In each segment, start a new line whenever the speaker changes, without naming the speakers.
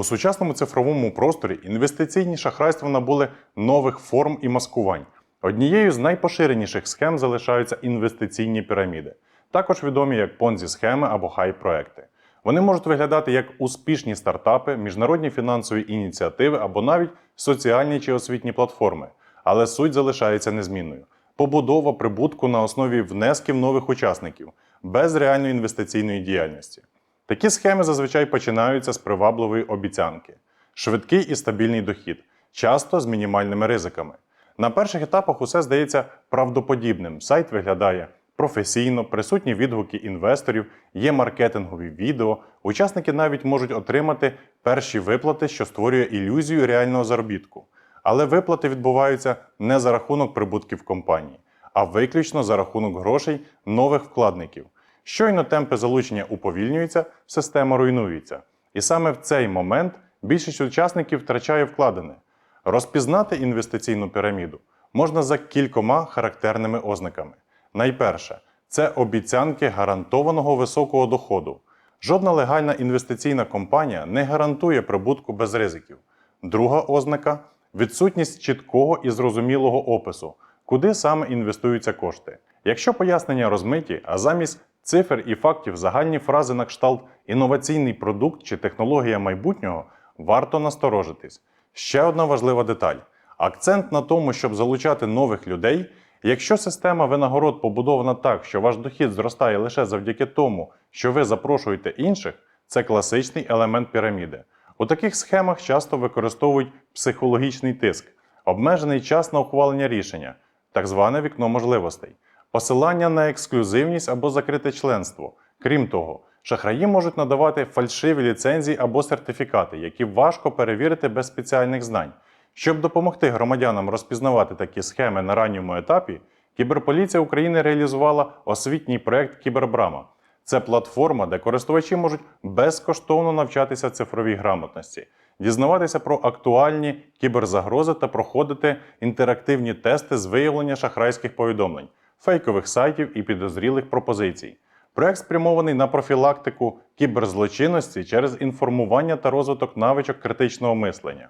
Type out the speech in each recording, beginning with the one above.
У сучасному цифровому просторі інвестиційні шахрайства набули нових форм і маскувань. Однією з найпоширеніших схем залишаються інвестиційні піраміди, також відомі як понзі схеми або хай-проекти. Вони можуть виглядати як успішні стартапи, міжнародні фінансові ініціативи або навіть соціальні чи освітні платформи, але суть залишається незмінною. Побудова прибутку на основі внесків нових учасників без реальної інвестиційної діяльності. Такі схеми зазвичай починаються з привабливої обіцянки, швидкий і стабільний дохід, часто з мінімальними ризиками. На перших етапах усе здається правдоподібним. Сайт виглядає професійно, присутні відгуки інвесторів, є маркетингові відео. Учасники навіть можуть отримати перші виплати, що створює ілюзію реального заробітку. Але виплати відбуваються не за рахунок прибутків компанії, а виключно за рахунок грошей нових вкладників. Щойно темпи залучення уповільнюються, система руйнується. І саме в цей момент більшість учасників втрачає вкладене. Розпізнати інвестиційну піраміду можна за кількома характерними ознаками. Найперше це обіцянки гарантованого високого доходу. Жодна легальна інвестиційна компанія не гарантує прибутку без ризиків. Друга ознака відсутність чіткого і зрозумілого опису, куди саме інвестуються кошти. Якщо пояснення розмиті, а замість цифр і фактів загальні фрази на кшталт інноваційний продукт чи технологія майбутнього, варто насторожитись. Ще одна важлива деталь: акцент на тому, щоб залучати нових людей. Якщо система винагород побудована так, що ваш дохід зростає лише завдяки тому, що ви запрошуєте інших, це класичний елемент піраміди. У таких схемах часто використовують психологічний тиск, обмежений час на ухвалення рішення, так зване вікно можливостей, посилання на ексклюзивність або закрите членство. Крім того, шахраї можуть надавати фальшиві ліцензії або сертифікати, які важко перевірити без спеціальних знань. Щоб допомогти громадянам розпізнавати такі схеми на ранньому етапі, Кіберполіція України реалізувала освітній проект Кібербрама. Це платформа, де користувачі можуть безкоштовно навчатися цифровій грамотності, дізнаватися про актуальні кіберзагрози та проходити інтерактивні тести з виявлення шахрайських повідомлень, фейкових сайтів і підозрілих пропозицій. Проект спрямований на профілактику кіберзлочинності через інформування та розвиток навичок критичного мислення.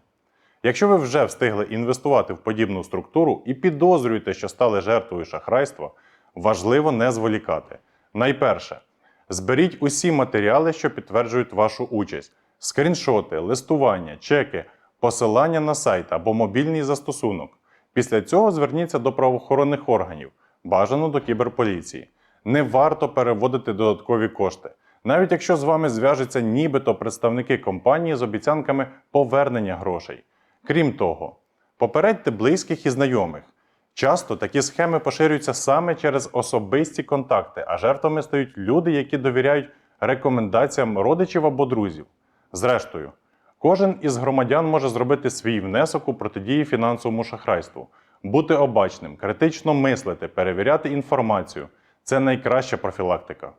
Якщо ви вже встигли інвестувати в подібну структуру і підозрюєте, що стали жертвою шахрайства, важливо не зволікати. Найперше, зберіть усі матеріали, що підтверджують вашу участь: скріншоти, листування, чеки, посилання на сайт або мобільний застосунок. Після цього зверніться до правоохоронних органів, бажано до кіберполіції. Не варто переводити додаткові кошти. Навіть якщо з вами зв'яжуться нібито представники компанії з обіцянками повернення грошей. Крім того, попередьте близьких і знайомих. Часто такі схеми поширюються саме через особисті контакти, а жертвами стають люди, які довіряють рекомендаціям родичів або друзів. Зрештою, кожен із громадян може зробити свій внесок у протидії фінансовому шахрайству, бути обачним, критично мислити, перевіряти інформацію це найкраща профілактика.